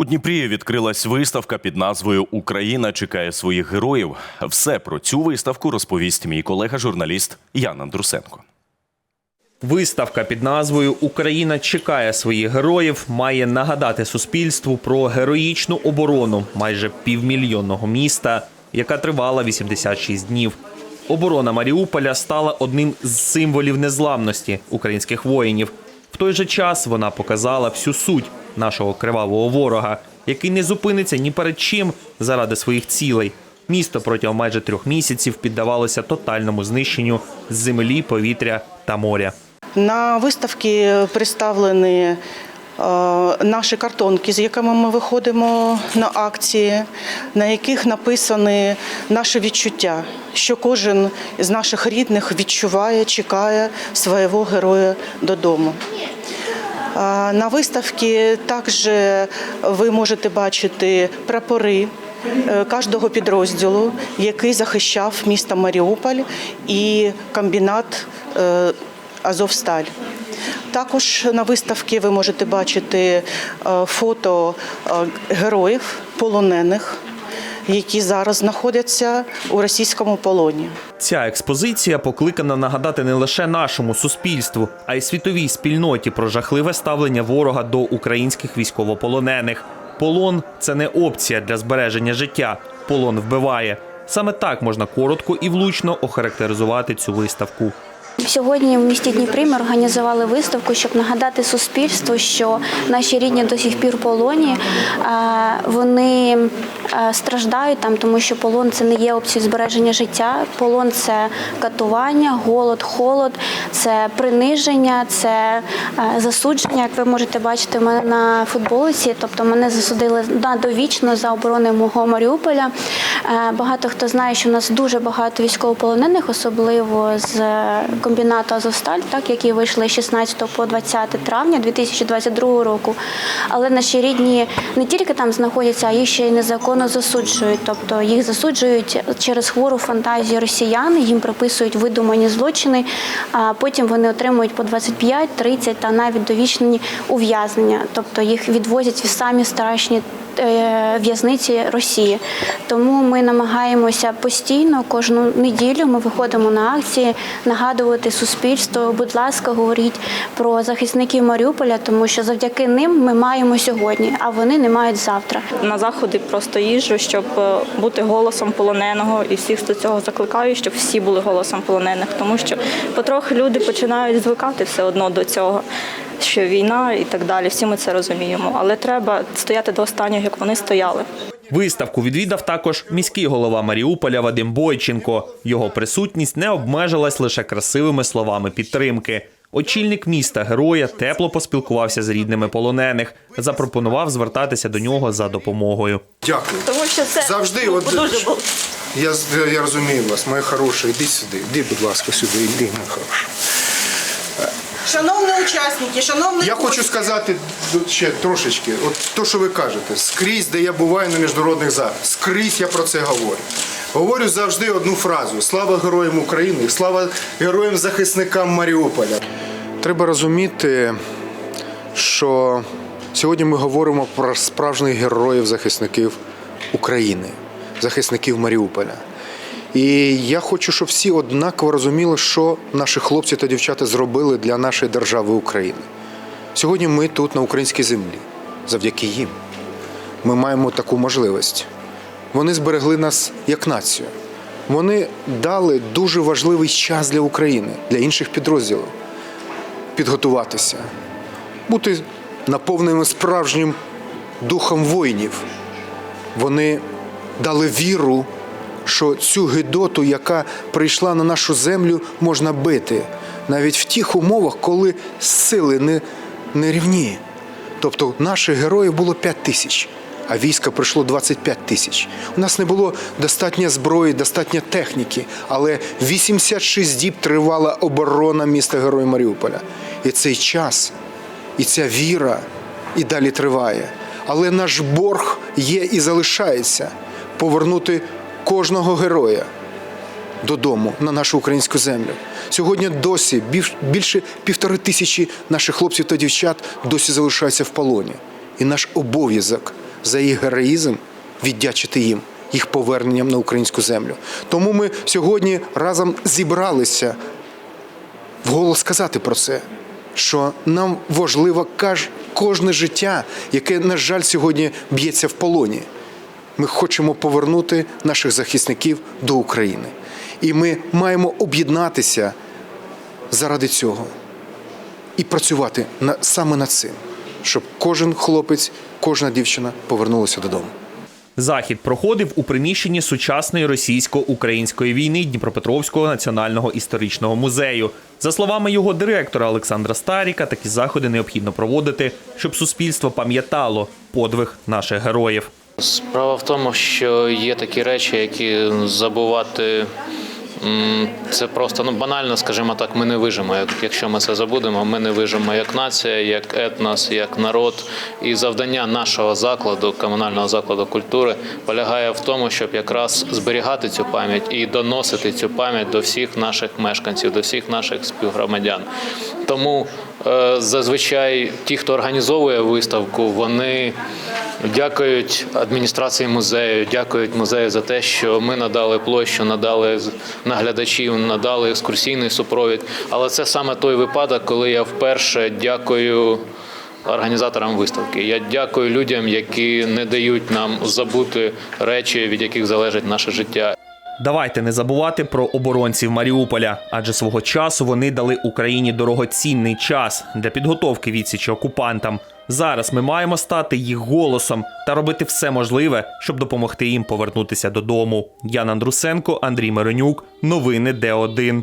У Дніпрі відкрилась виставка під назвою Україна чекає своїх героїв. Все про цю виставку розповість мій колега-журналіст Ян Андрусенко. Виставка під назвою Україна чекає своїх героїв має нагадати суспільству про героїчну оборону майже півмільйонного міста, яка тривала 86 днів. Оборона Маріуполя стала одним з символів незламності українських воїнів. В той же час вона показала всю суть нашого кривавого ворога, який не зупиниться ні перед чим заради своїх цілей. Місто протягом майже трьох місяців піддавалося тотальному знищенню з землі, повітря та моря. На виставці представлені наші картонки, з якими ми виходимо на акції, на яких написані наші відчуття, що кожен з наших рідних відчуває, чекає свого героя додому. На виставці також ви можете бачити прапори е, кожного підрозділу, який захищав місто Маріуполь і комбінат е, Азовсталь. Також на виставці ви можете бачити е, фото е, героїв полонених, які зараз знаходяться у російському полоні. Ця експозиція покликана нагадати не лише нашому суспільству, а й світовій спільноті про жахливе ставлення ворога до українських військовополонених. Полон це не опція для збереження життя. Полон вбиває. Саме так можна коротко і влучно охарактеризувати цю виставку. Сьогодні в місті Дніпрі ми організували виставку, щоб нагадати суспільству, що наші рідні до сих пір полоні. Вони страждають там, тому що полон це не є опцією збереження життя. Полон це катування, голод, холод, це приниження, це засудження. Як ви можете бачити в мене на футболиці, тобто мене засудили на довічно за оборони мого Маріуполя. Багато хто знає, що у нас дуже багато військовополонених, особливо з е, комбінату Азовсталь, так які вийшли з 16 по 20 травня 2022 року. Але наші рідні не тільки там знаходяться, а їх ще й незаконно засуджують. Тобто їх засуджують через хвору фантазію росіян, їм приписують видумані злочини, а потім вони отримують по 25, 30 та навіть довічні ув'язнення. Тобто їх відвозять в самі страшні в'язниці Росії. Тому ми намагаємося постійно, кожну неділю ми виходимо на акції, нагадувати суспільству, будь ласка, говоріть про захисників Маріуполя, тому що завдяки ним ми маємо сьогодні, а вони не мають завтра. на заходи просто їжджу, щоб е, бути голосом полоненого, і всіх до цього закликаю, щоб всі були голосом полонених, тому що потрохи люди починають звикати все одно до цього. Що війна і так далі, всі ми це розуміємо, але треба стояти до останнього, як вони стояли. Виставку відвідав також міський голова Маріуполя Вадим Бойченко. Його присутність не обмежилась лише красивими словами підтримки. Очільник міста героя тепло поспілкувався з рідними полонених, запропонував звертатися до нього за допомогою. Дякую. Тому що це Завжди, от, дуже було. Я, я розумію вас, моя хороша, іди сюди, іди, будь ласка, сюди, іди, моя хороша. Шановні учасники, шановні Я хочу сказати ще трошечки, от то, що ви кажете, скрізь, де я буваю на міжнародних заходах, скрізь я про це говорю. Говорю завжди одну фразу: слава героям України, слава героям захисникам Маріуполя. Треба розуміти, що сьогодні ми говоримо про справжніх героїв захисників України, захисників Маріуполя. І я хочу, щоб всі однаково розуміли, що наші хлопці та дівчата зробили для нашої держави України. Сьогодні ми тут, на українській землі, завдяки їм. Ми маємо таку можливість. Вони зберегли нас як націю. Вони дали дуже важливий час для України, для інших підрозділів підготуватися, бути наповненими справжнім духом воїнів. Вони дали віру, що цю гидоту, яка прийшла на нашу землю, можна бити навіть в тих умовах, коли сили не, не рівні. Тобто наших героїв було 5 тисяч, а війська прийшло 25 тисяч. У нас не було достатньо зброї, достатньо техніки, але 86 діб тривала оборона міста Героїв Маріуполя. І цей час, і ця віра і далі триває. Але наш борг є і залишається повернути кожного героя додому на нашу українську землю. Сьогодні досі більше півтори тисячі наших хлопців та дівчат досі залишаються в полоні. І наш обов'язок за їх героїзм віддячити їм, їх поверненням на українську землю. Тому ми сьогодні разом зібралися вголос сказати про це, що нам важливо кожне життя, яке, на жаль, сьогодні б'ється в полоні. Ми хочемо повернути наших захисників до України. І ми маємо об'єднатися заради цього і працювати саме над цим, щоб кожен хлопець, кожна дівчина повернулася додому. Захід проходив у приміщенні сучасної російсько-української війни Дніпропетровського національного історичного музею. За словами його директора Олександра Старіка, такі заходи необхідно проводити, щоб суспільство пам'ятало подвиг наших героїв. Справа в тому, що є такі речі, які забувати. Це просто ну банально, скажімо так, ми не вижимо. Якщо ми це забудемо, ми не вижимо як нація, як етнос, як народ. І завдання нашого закладу, комунального закладу культури, полягає в тому, щоб якраз зберігати цю пам'ять і доносити цю пам'ять до всіх наших мешканців, до всіх наших співгромадян. Тому е, зазвичай ті, хто організовує виставку, вони дякують адміністрації музею, дякують музею за те, що ми надали площу, надали наглядачів, надали екскурсійний супровід. Але це саме той випадок, коли я вперше дякую. Організаторам виставки я дякую людям, які не дають нам забути речі, від яких залежить наше життя. Давайте не забувати про оборонців Маріуполя, адже свого часу вони дали Україні дорогоцінний час для підготовки відсічі окупантам. Зараз ми маємо стати їх голосом та робити все можливе, щоб допомогти їм повернутися додому. Ян Андрусенко, Андрій Миронюк, новини Д1.